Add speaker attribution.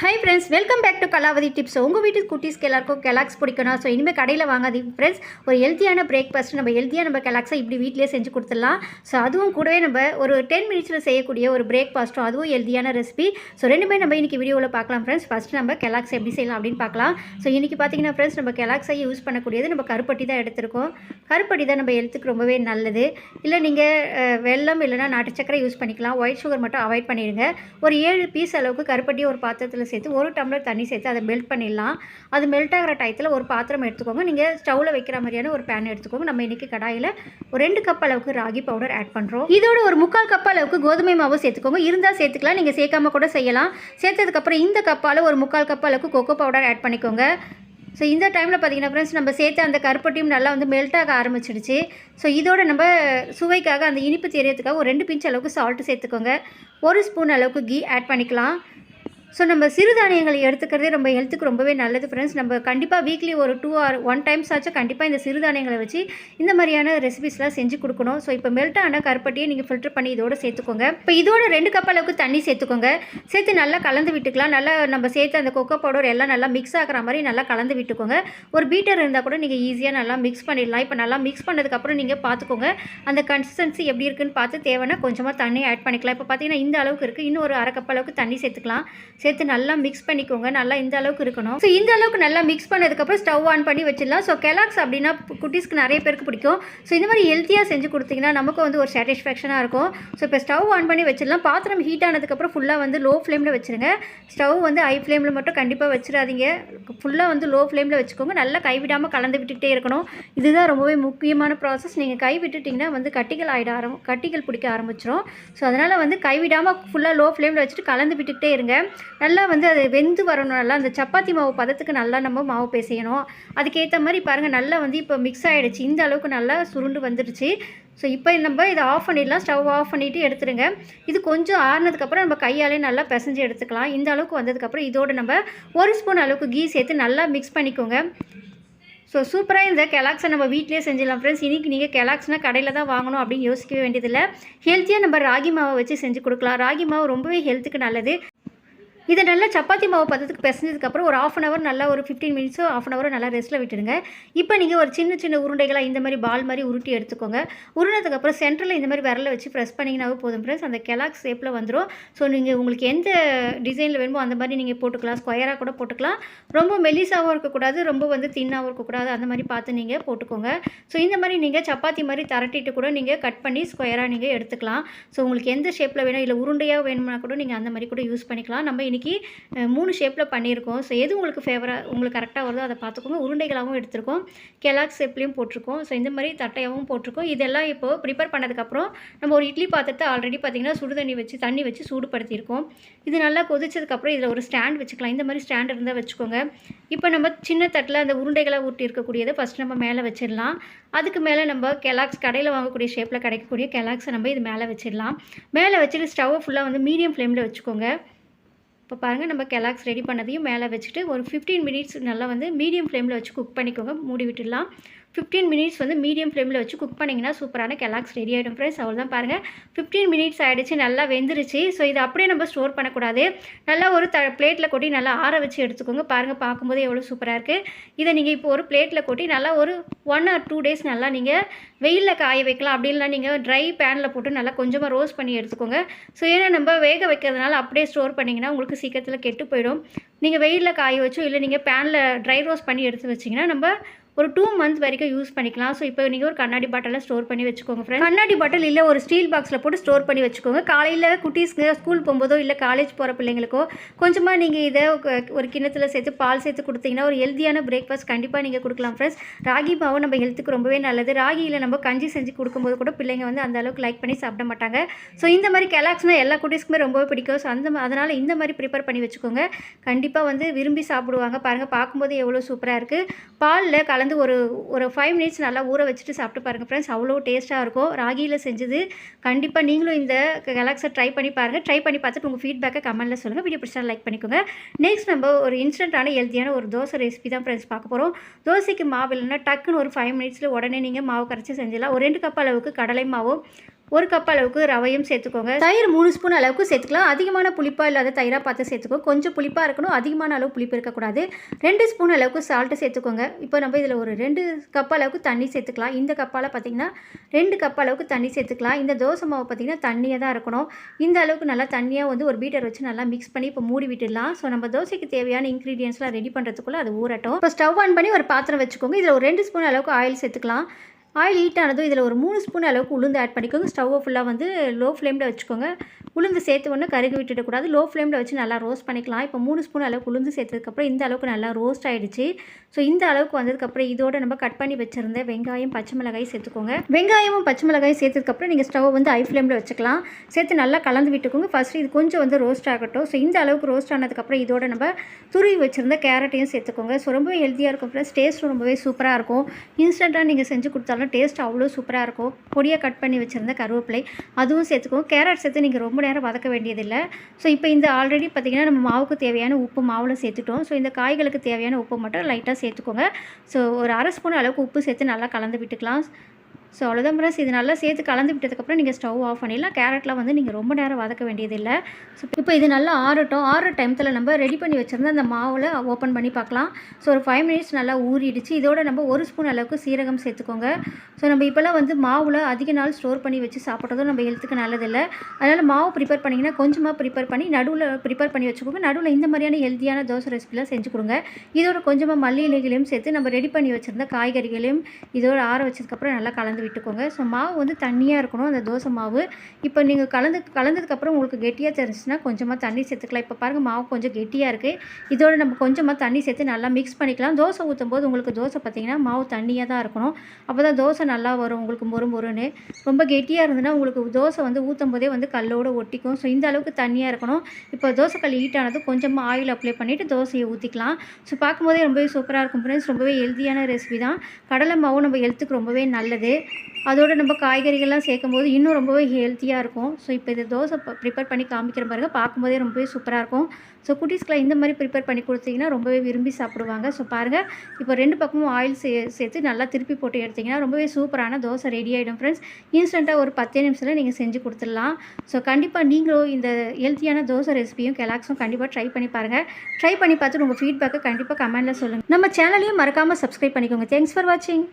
Speaker 1: Hi friends welcome back to Kalavathi tips உங்கள் வீட்டு குட்டீஸ்க்கு எல்லாருக்கும் கெலாக்ஸ் பிடிக்கணும் ஸோ இனிமேல் கடையில் வாங்காதீங்க ஃப்ரெண்ட்ஸ் ஒரு ஹெல்த்தியான பிரேக்ஃபாஸ்ட் நம்ம ஹெல்த்தியாக நம்ம கெலாக்ஸை இப்படி வீட்டிலேயே செஞ்சு கொடுத்துடலாம். ஸோ அதுவும் கூடவே நம்ம ஒரு டென் மினிட்ஸில் செய்யக்கூடிய ஒரு பிரேக்ஃபாஸ்ட்டும் அதுவும் ஹெல்த்தியான ரெசிபி ஸோ ரெண்டுமே நம்ம இன்றைக்கி வீடியோவில் பார்க்கலாம் ஃப்ரெண்ட்ஸ் ஃபஸ்ட் நம்ம கெலாக்ஸ் எப்படி செய்யலாம் அப்படின்னு பார்க்கலாம். ஸோ இன்றைக்கி பார்த்தீங்கன்னா ஃப்ரெண்ட்ஸ் நம்ம கெலாக்ஸை யூஸ் பண்ணக்கூடியது நம்ம கருப்பட்டி தான் எடுத்திருக்கோம். கருப்பட்டி தான் நம்ம ஹெல்த்துக்கு ரொம்பவே நல்லது. இல்லை நீங்கள் வெள்ளம் இல்லைனா நாட்டு சக்கரை யூஸ் பண்ணிக்கலாம். ஒயிட் சுகர் மட்டும் அவாய்ட் பண்ணிடுங்க. ஒரு ஏழு பீஸ் அளவுக்கு கருப்பட்டி ஒரு பாத்திரத்தில் சேர்த்து ஒரு டம்ளர் தண்ணி சேர்த்து அதை மெல்ட் பண்ணிடலாம். அது மெல்ட் ஆகிற டயத்தில் ஒரு பாத்திரம் எடுத்துக்கோங்க. நீங்கள் ஸ்டவ்வில் வைக்கிற மாதிரியான ஒரு பேன் எடுத்துக்கோங்க. நம்ம இன்றைக்கி கடாயில் ஒரு ரெண்டு கப் அளவுக்கு ராகி பவுடர் ஆட் பண்ணுறோம் இதோட ஒரு முக்கால் கப் அளவுக்கு கோதுமை மாவு சேர்த்துக்கோங்க. இருந்தால் சேர்த்துக்கலாம் நீங்கள் சேர்க்காம கூட செய்யலாம். சேர்த்ததுக்கப்புறம் இந்த கப்பால் ஒரு முக்கால் கப் அளவுக்கு கொக்கோ பவுடர் ஆட் பண்ணிக்கோங்க. ஸோ இந்த டைமில் பார்த்தீங்கன்னா ஃப்ரெண்ட்ஸ் நம்ம சேர்த்து அந்த கருப்பட்டியும் நல்லா வந்து மெல்ட் ஆக ஆரம்பிச்சிடுச்சு. ஸோ இதோட நம்ம சுவைக்காக அந்த இனிப்பு தெரியறதுக்காக ஒரு ரெண்டு பிஞ்ச் அளவுக்கு சால்ட்டு சேர்த்துக்கோங்க. ஒரு ஸ்பூன் அளவுக்கு கீ ஆட் பண்ணிக்கலாம். ஸோ நம்ம சிறுதானியங்களை எடுத்துக்கிறதே ரொம்ப ஹெல்த்துக்கு ரொம்பவே நல்லது ஃப்ரெண்ட்ஸ் நம்ம கண்டிப்பாக வீக்லி ஒரு டூ ஆர் ஒன் டைம்ஸ் ஆச்சும் கண்டிப்பாக இந்த சிறுதானியங்களை வச்சு இந்த மாதிரியான ரெசிபிஸ்லாம் செஞ்சு கொடுக்கணும். ஸோ இப்போ மெல்ட் ஆன கருப்பட்டியை நீங்கள் ஃபில்டர் பண்ணி இதோட சேர்த்துக்கோங்க. இப்போ இதோட ரெண்டு கப் அளவுக்கு தண்ணி சேர்த்துக்கோங்க. சேர்த்து நல்லா கலந்து விட்டுக்கலாம். நல்லா நம்ம சேர்த்து அந்த கொக்கோ பவுடர் எல்லாம் நல்லா மிக்ஸ் ஆகிற மாதிரி நல்லா கலந்து விட்டுக்கோங்க. ஒரு பீட்டர் இருந்தால் கூட நீங்கள் ஈஸியாக நல்லா மிக்ஸ் பண்ணிடலாம். இப்போ நல்லா மிக்ஸ் பண்ணதுக்கப்புறம் நீங்கள் பார்த்துக்கோங்க. அந்த கன்சிஸ்டன்சி எப்படி இருக்குன்னு பார்த்து தேவைன்னா கொஞ்சமாக தண்ணி ஆட் பண்ணிக்கலாம். இப்போ பார்த்தீங்கன்னா இந்த அளவுக்கு இருக்குது இன்னும் ஒரு அரை கப் அளவுக்கு தண்ணி சேர்த்துக்கலாம். சேர்த்து நல்லா மிக்ஸ் பண்ணிக்கோங்க. நல்லா இந்த அளவுக்கு இருக்கணும். ஸோ இந்த அளவுக்கு நல்லா மிக்ஸ் பண்ணதுக்கப்புறம் ஸ்டவ் ஆன் பண்ணி வச்சிடலாம். ஸோ கெலாக்ஸ் அப்படின்னா குட்டீஸ்க்கு நிறைய பேருக்கு பிடிக்கும். ஸோ இந்த மாதிரி ஹெல்த்தியாக செஞ்சு கொடுத்தீங்கன்னா நமக்கு வந்து ஒரு சாட்டிஸ்ஃபேக்ஷனாக இருக்கும். ஸோ இப்போ ஸ்டவ் ஆன் பண்ணி வச்சிடலாம். பாத்திரம் ஹீட் ஆனதுக்கப்புறம் ஃபுல்லாக வந்து லோ ஃப்ளேமில் வச்சுருங்க. ஸ்டவ் வந்து ஹை ஃப்ளேமில் மட்டும் கண்டிப்பாக வச்சிடாதீங்க. ஃபுல்லாக வந்து லோ ஃப்ளேமில் வச்சுக்கோங்க. நல்லா கைவிடாமல் கலந்து விட்டுக்கிட்டே இருக்கணும். இதுதான் ரொம்பவே முக்கியமான ப்ராசஸ் நீங்கள் கை விட்டுட்டிங்கன்னா வந்து கட்டிகள் ஆகிட ஆரம் கட்டிகள் பிடிக்க ஆரம்பிச்சிடும் ஸோ அதனால் வந்து கைவிடாமல் ஃபுல்லாக லோ ஃப்ளேமில் வச்சுட்டு கலந்து விட்டுக்கிட்டே இருங்க. நல்லா வந்து அது வெந்து வரணும். நல்லா அந்த சப்பாத்தி மாவு பதத்துக்கு நல்லா நம்ம மாவு பேசையணும். அதுக்கேற்ற மாதிரி பாருங்கள் நல்லா வந்து இப்போ மிக்ஸ் ஆகிடுச்சு இந்த அளவுக்கு நல்லா சுருண்டு வந்துடுச்சு. ஸோ இப்போ நம்ம இதை ஆஃப் பண்ணிடலாம். ஸ்டவ் ஆஃப் பண்ணிவிட்டு எடுத்துருங்க இது கொஞ்சம் ஆறுனதுக்கப்புறம் நம்ம கையாலே நல்லா பிசைஞ்சு எடுத்துக்கலாம். இந்த அளவுக்கு வந்ததுக்கப்புறம் இதோடு நம்ம ஒரு ஸ்பூன் அளவுக்கு கீ சேர்த்து நல்லா மிக்ஸ் பண்ணிக்கோங்க. ஸோ சூப்பராக இந்த கெலாக்ஸை நம்ம வீட்டிலே செஞ்சிடலாம். ஃப்ரெண்ட்ஸ் இன்றைக்கி நீங்கள் கெலாக்ஸ்னால் கடையில் தான் வாங்கணும் அப்படின்னு யோசிக்கவே வேண்டியதில்லை. ஹெல்த்தியாக நம்ம ராகி மாவை வச்சு செஞ்சு கொடுக்கலாம். ராகி மாவு ரொம்பவே ஹெல்த்துக்கு நல்லது. இதை நல்லா சப்பாத்தி மாவு பதத்துக்கு பிசைஞ்சதுக்கப்புறம் ஒரு ஆஃப் அன் ஹவர் நல்லா ஒரு ஃபிஃப்டீன் மினிட்ஸோ ஆஃப் அன் ஹவர் நல்லா ரெஸ்ட்டில் விட்டுடுங்க. இப்போ நீங்கள் ஒரு சின்ன சின்ன உருண்டைகளாக இந்த மாதிரி பால் மாதிரி உருட்டி எடுத்துக்கோங்க. உருண்டதுக்கப்புறம் சென்டரில் இந்த மாதிரி விரலை வச்சு ப்ரெஸ் பண்ணிங்கனாவே போதும் ஃப்ரெண்ட்ஸ் அந்த கெலாக் ஷேப்பில் வந்துடும் ஸோ நீங்கள் உங்களுக்கு எந்த டிசைனில் வேணுமோ அந்த மாதிரி நீங்கள் போட்டுக்கலாம். ஸ்கொயராக கூட போட்டுக்கலாம். ரொம்ப மெலிசாகவும் இருக்கக்கூடாது. ரொம்ப வந்து தின்னாகவும் இருக்கக்கூடாது. அந்த மாதிரி பார்த்து நீங்கள் போட்டுக்கோங்க. ஸோ இந்த மாதிரி நீங்கள் சப்பாத்தி மாதிரி தரட்டிட்டு கூட நீங்கள் கட் பண்ணி ஸ்கொயராக நீங்கள் எடுத்துக்கலாம். ஸோ உங்களுக்கு எந்த ஷேப்பில் வேணும் இல்லை உருண்டையாக வேணும்னா கூட நீங்கள் அந்த மாதிரி கூட யூஸ் பண்ணிக்கலாம். நம்ம இன்றைக்கி மூணு ஷேப்பில் பண்ணியிருக்கோம். ஸோ எது உங்களுக்கு ஃபேவராக உங்களுக்கு கரெக்டாக வருதோ அதை பார்த்துக்கோங்க. உருண்டைகளாகவும் எடுத்திருக்கோம். கெலாக் ஷேப்லேயும் போட்டிருக்கோம். ஸோ இந்த மாதிரி தட்டையாகவும் போட்டிருக்கோம். இதெல்லாம் இப்போது ப்ரிப்பேர் பண்ணதுக்கப்புறம் நம்ம ஒரு இட்லி பாத்திரத்தை ஆல்ரெடி பார்த்திங்கன்னா சுடு தண்ணி வச்சு தண்ணி வச்சு சூடுபடுத்தியிருக்கோம். இது நல்லா கொதிச்சதுக்கப்புறம் இதில் ஒரு ஸ்டாண்ட் வச்சுக்கலாம். இந்த மாதிரி ஸ்டாண்ட் இருந்தால் வச்சுக்கோங்க. இப்போ நம்ம சின்ன தட்டில் அந்த உருண்டைகளை ஊட்டி இருக்கக்கூடியதை ஃபஸ்ட் நம்ம மேலே வச்சிடலாம். அதுக்கு மேலே நம்ம கெலாக்ஸ் கடையில் வாங்கக்கூடிய ஷேப்பில் கிடைக்கக்கூடிய கெலாக்ஸை நம்ம இது மேலே வச்சிடலாம். மேலே வச்சுட்டு ஸ்டவ்வை ஃபுல்லாக வந்து மீடியம் ஃப்ளேமில் வச்சுக்கோங்க. இப்போ பாருங்கள் நம்ம கெலாக்ஸ் ரெடி பண்ணதையும் மேலே வச்சுட்டு ஒரு ஃபிஃப்டீன் மினிட்ஸ் நல்லா வந்து மீடியம் ஃப்ளேமில் வச்சு குக் பண்ணிக்கோங்க. மூடி விட்டுடலாம். ஃபிஃப்டீன் மினிட்ஸ் வந்து மீடியம் ஃப்ளேமில் வச்சு குக் பண்ணிங்கன்னா சூப்பரான கெலாக்ஸ் ரெடி ஆகிடும் ஃப்ரெண்ட்ஸ் அவ்வளோ தான் பாருங்கள் ஃபிஃப்டீன் மினிட்ஸ் ஆகிடுச்சு நல்லா வெந்துருச்சு. ஸோ இதை அப்படியே நம்ம ஸ்டோர் பண்ணக்கூடாது. நல்லா ஒரு த பிளேட்டில் கொட்டி நல்லா ஆற வச்சு எடுத்துக்கோங்க. பாருங்கள் பார்க்கும்போது எவ்வளோ சூப்பராக இருக்குது இதை நீங்கள் இப்போ ஒரு பிளேட்டில் கொட்டி நல்லா ஒரு ஒன் ஆர் டூ டேஸ் நல்லா நீங்கள் வெயிலில் காய வைக்கலாம். அப்படி நீங்கள் ட்ரை பேனில் போட்டு நல்லா கொஞ்சமாக ரோஸ்ட் பண்ணி எடுத்துக்கோங்க. ஸோ ஏன்னா நம்ம வேக வைக்கிறதுனால அப்படியே ஸ்டோர் பண்ணிங்கன்னா உங்களுக்கு சீக்கிரத்தில் கெட்டு போயிடும். நீங்கள் வெயிலில் காய வச்சோ இல்லை நீங்கள் பேனில் ட்ரை ரோஸ் பண்ணி எடுத்து வச்சிங்கன்னா நம்ம ஒரு டூ மந்த்ஸ் வரைக்கும் யூஸ் பண்ணிக்கலாம். ஸோ இப்போ நீங்கள் ஒரு கண்ணாடி பாட்டிலில் ஸ்டோர் பண்ணி வச்சுக்கோங்க ஃப்ரெண்ட் கண்ணாடி பாட்டில் இல்லை ஒரு ஸ்டீல் பாக்ஸில் போட்டு ஸ்டோர் பண்ணி வச்சுக்கோங்க. காலையில் குட்டீஸ்க்கு ஸ்கூல் போகும்போதோ இல்லை காலேஜ் போகிற பிள்ளைங்களுக்கோ கொஞ்சமாக நீங்கள் இதை ஒரு கிண்ணத்தில் சேர்த்து பால் சேர்த்து கொடுத்தீங்கன்னா ஒரு ஹெல்த்தியான பிரேக்ஃபாஸ்ட் கண்டிப்பாக நீங்கள் கொடுக்கலாம் ஃப்ரெண்ட்ஸ் ராகி மாவு நம்ம ஹெல்த்துக்கு ரொம்பவே நல்லது. ராகியில் நம்ம கஞ்சி செஞ்சு கொடுக்கும்போது கூட பிள்ளைங்க வந்து அந்த அளவுக்கு லைக் பண்ணி சாப்பிட மாட்டாங்க. ஸோ இந்த மாதிரி கெலாக்ஸ்னால் எல்லா குட்டீஸ்க்குமே ரொம்பவே பிடிக்கும். ஸோ அந்த அதனால் இந்த மாதிரி ப்ரிப்பேர் பண்ணி வச்சுக்கோங்க. கண்டிப்பாக வந்து விரும்பி சாப்பிடுவாங்க. பாருங்கள் பார்க்கும்போது எவ்வளோ சூப்பராக இருக்குது பாலில் கலந்து வந்து ஒரு ஒரு ஃபைவ் மினிட்ஸ் நல்லா ஊற வச்சுட்டு சாப்பிட்டு பாருங்கள் ஃப்ரெண்ட்ஸ் அவ்வளோ டேஸ்ட்டாக இருக்கும். ராகியில் செஞ்சது. கண்டிப்பாக நீங்களும் இந்த கலாக்ஸை ட்ரை பண்ணி பாருங்கள் ட்ரை பண்ணி பார்த்துட்டு உங்கள் ஃபீட்பேக்கை கமெண்ட்டில் சொல்லுங்கள் வீடியோ பிடிச்சா லைக் பண்ணிக்கோங்க. நெக்ஸ்ட் நம்ம ஒரு இன்ஸ்டண்ட்டான ஹெல்த்தியான ஒரு தோசை ரெசிபி தான் ஃப்ரெண்ட்ஸ் பார்க்க போகிறோம் தோசைக்கு மாவு இல்லைன்னா டக்குன்னு ஒரு ஃபைவ் மினிட்ஸில் உடனே நீங்கள் மாவு கரைச்சி செஞ்சிடலாம். ஒரு ரெண்டு கப் அளவுக்கு கடலை மாவும் ஒரு கப் அளவுக்கு ரவையும் சேர்த்துக்கோங்க. தயிர் மூணு ஸ்பூன் அளவுக்கு சேர்த்துக்கலாம். அதிகமான புளிப்பாக இல்லாத தயிராக பார்த்து சேர்த்துக்கோ. கொஞ்சம் புளிப்பாக இருக்கணும். அதிகமான அளவு புளிப்பு இருக்கக்கூடாது. ரெண்டு ஸ்பூன் அளவுக்கு சால்ட்டு சேர்த்துக்கோங்க. இப்போ நம்ம இதில் ஒரு ரெண்டு கப் அளவுக்கு தண்ணி சேர்த்துக்கலாம். இந்த கப்பால் பார்த்தீங்கன்னா ரெண்டு கப் அளவுக்கு தண்ணி சேர்த்துக்கலாம். இந்த தோசை மாவு பார்த்தீங்கன்னா தண்ணியாக தான் இருக்கணும். இந்த அளவுக்கு நல்லா தண்ணியாக வந்து ஒரு பீட்டர் வச்சு நல்லா மிக்ஸ் பண்ணி இப்போ மூடி விட்டுடலாம். ஸோ நம்ம தோசைக்கு தேவையான இன்க்ரீடியன்ஸ்லாம் ரெடி பண்ணுறதுக்குள்ளே அது ஊறட்டும். இப்போ ஸ்டவ் ஆன் பண்ணி ஒரு பாத்திரம் வச்சுக்கோங்க. இதில் ஒரு ரெண்டு ஸ்பூன் அளவுக்கு ஆயில் சேர்த்துக்கலாம். ஆயில் ஹீட் ஆனதும் இதில் ஒரு மூணு ஸ்பூன் அளவுக்கு உளுந்து ஆட் பண்ணிக்கோங்க. ஸ்டவ்வை ஃபுல்லாக வந்து லோ ஃப்ளேமில் வச்சுக்கோங்க. உளுந்து சேர்த்து ஒன்று கருகி விட்டுடக்கூடாது லோ ஃப்ளேமில் வச்சு நல்லா ரோஸ்ட் பண்ணிக்கலாம். இப்போ மூணு ஸ்பூன் அளவுக்கு உளுந்து சேர்த்ததுக்கப்புறம் இந்த அளவுக்கு நல்லா ரோஸ்ட் ஆகிடுச்சு ஸோ இந்த அளவுக்கு வந்ததுக்கப்புறம் இதோட நம்ம கட் பண்ணி வச்சுருந்த வெங்காயம் பச்சை மிளகாய் சேர்த்துக்கோங்க. வெங்காயமும் பச்சை மிளகாய் சேர்த்ததுக்கப்புறம் நீங்கள் ஸ்டவ் வந்து ஐ ஃப்ளேமில் வச்சுக்கலாம். சேர்த்து நல்லா கலந்து விட்டுக்கோங்க. ஃபஸ்ட்டு இது கொஞ்சம் வந்து ரோஸ்ட் ஆகட்டும். ஸோ இந்த அளவுக்கு ரோஸ்ட் ஆனதுக்கப்புறம் இதோட நம்ம துருவி வச்சுருந்த கேரட்டையும் சேர்த்துக்கோங்க. ஸோ ரொம்பவே ஹெல்த்தியாக இருக்கும் ஃப்ரெண்ட்ஸ் டேஸ்ட்டும் ரொம்பவே சூப்பராக இருக்கும். இன்ஸ்டண்ட்டாக நீங்கள் செஞ்சு கொடுத்தாலும் டேஸ்ட் அவ்வளோ சூப்பராக இருக்கும். பொடியாக கட் பண்ணி வச்சுருந்த கருவேப்பிலை அதுவும் சேர்த்துக்கும் கேரட் சேர்த்து நீங்கள் ரொம்ப நேரம் வதக்க வேண்டியதில்லை. ஸோ இப்போ இந்த ஆல்ரெடி பார்த்திங்கன்னா நம்ம மாவுக்கு தேவையான உப்பு மாவில் சேர்த்துட்டோம். ஸோ இந்த காய்களுக்கு தேவையான உப்பு மட்டும் லைட்டாக சேர்த்துக்கோங்க. ஸோ ஒரு அரை ஸ்பூன் அளவுக்கு உப்பு சேர்த்து நல்லா கலந்து விட்டுக்கலாம். ஸோ அவ்வளோதான் ப்ரஸ் இது நல்லா சேர்த்து கலந்து விட்டதுக்கப்புறம் நீங்கள் ஸ்டவ் ஆஃப் பண்ணிடலாம். கேரட்லாம் வந்து நீங்கள் ரொம்ப நேரம் வதக்க வேண்டியதில்லை. ஸோ இப்போ இது நல்லா ஆறட்டும். ஆற டைமத்தில் நம்ம ரெடி பண்ணி வச்சுருந்த அந்த மாவில் ஓப்பன் பண்ணி பார்க்கலாம். ஸோ ஒரு ஃபைவ் மினிட்ஸ் நல்லா ஊறிடுச்சு. இதோட நம்ம ஒரு ஸ்பூன் அளவுக்கு சீரகம் சேர்த்துக்கோங்க. ஸோ நம்ம இப்போல்லாம் வந்து மாவில் அதிக நாள் ஸ்டோர் பண்ணி வச்சு சாப்பிட்றதும் நம்ம ஹெல்த்துக்கு நல்லதில்லை. அதனால் மாவு ப்ரிப்பேர் பண்ணிங்கன்னா கொஞ்சமாக ப்ரிப்பேர் பண்ணி நடுவில் ப்ரிப்பேர் பண்ணி வச்சுக்கோங்க. நடுவில் இந்த மாதிரியான ஹெல்த்தியான தோசை ரெசிபிலாம் செஞ்சு கொடுங்க. இதோட கொஞ்சமாக மல்லி இலைகளையும் சேர்த்து நம்ம ரெடி பண்ணி வச்சுருந்த காய்கறிகளையும் இதோட ஆற வச்சதுக்கப்புறம் நல்லா கலந்து விட்டுக்கோங்க. ஸோ மாவு வந்து தண்ணியாக இருக்கணும். அந்த தோசை மாவு. இப்போ நீங்கள் கலந்து கலந்ததுக்கப்புறம் உங்களுக்கு கெட்டியாக தெரிஞ்சுன்னா கொஞ்சமாக தண்ணி சேர்த்துக்கலாம். இப்போ பாருங்கள் மாவு கொஞ்சம் கெட்டியாக இருக்குது இதோட நம்ம கொஞ்சமாக தண்ணி சேர்த்து நல்லா மிக்ஸ் பண்ணிக்கலாம். தோசை ஊற்றும் போது உங்களுக்கு தோசை பார்த்திங்கன்னா மாவு தண்ணியாக தான் இருக்கணும். அப்போ தான் தோசை நல்லா வரும். உங்களுக்கு மொறு மொறுன்னு. ரொம்ப கெட்டியாக இருந்ததுன்னா உங்களுக்கு தோசை வந்து ஊற்றும் போதே வந்து கல்லோடு ஒட்டிக்கும். ஸோ இந்த அளவுக்கு தண்ணியாக இருக்கணும். இப்போ தோசை கல் ஹீட் ஆனது கொஞ்சமாக ஆயில் அப்ளை பண்ணிவிட்டு தோசையை ஊற்றிக்கலாம் ஸோ பார்க்கும்போதே ரொம்பவே சூப்பராக இருக்கும் ஃப்ரெண்ட்ஸ் ரொம்பவே ஹெல்த்தியான ரெசிபி தான். கடலை மாவும் நம்ம ஹெல்த்துக்கு ரொம்பவே நல்லது. அதோடு நம்ம காய்கறிகள்லாம் சேர்க்கும் போது இன்னும் ரொம்பவே ஹெல்த்தியாக இருக்கும். ஸோ இப்போ இது தோசை ப்ரிப்பேர் பண்ணி காமிக்கிற பாருங்கள் பார்க்கும்போதே ரொம்பவே சூப்பராக இருக்கும். ஸோ குட்டீஸ்க்குலாம் இந்த மாதிரி ப்ரிப்பேர் பண்ணி கொடுத்தீங்கன்னா ரொம்பவே விரும்பி சாப்பிடுவாங்க. ஸோ பாருங்கள் இப்போ ரெண்டு பக்கமும் ஆயில் சே சேர்த்து நல்லா திருப்பி போட்டு எடுத்திங்கன்னா ரொம்பவே சூப்பரான தோசை ரெடி ஆகிடும் ஃப்ரெண்ட்ஸ் இன்ஸ்டண்ட்டாக ஒரு பத்தே நிமிஷத்தில் நீங்கள் செஞ்சு கொடுத்துடலாம். ஸோ கண்டிப்பாக நீங்களும் இந்த ஹெல்த்தியான தோசை ரெசிபியும் கெலாக்ஸும் கண்டிப்பாக ட்ரை பண்ணி பாருங்கள் ட்ரை பண்ணி பார்த்துட்டு உங்கள் ஃபீட்பேக்கை கண்டிப்பாக கமெண்ட்டில் சொல்லுங்கள் நம்ம சேனலையும் மறக்காமல் சப்ஸ்கிரைப் பண்ணிக்கோங்க. தேங்க்ஸ் ஃபார் வாட்சிங்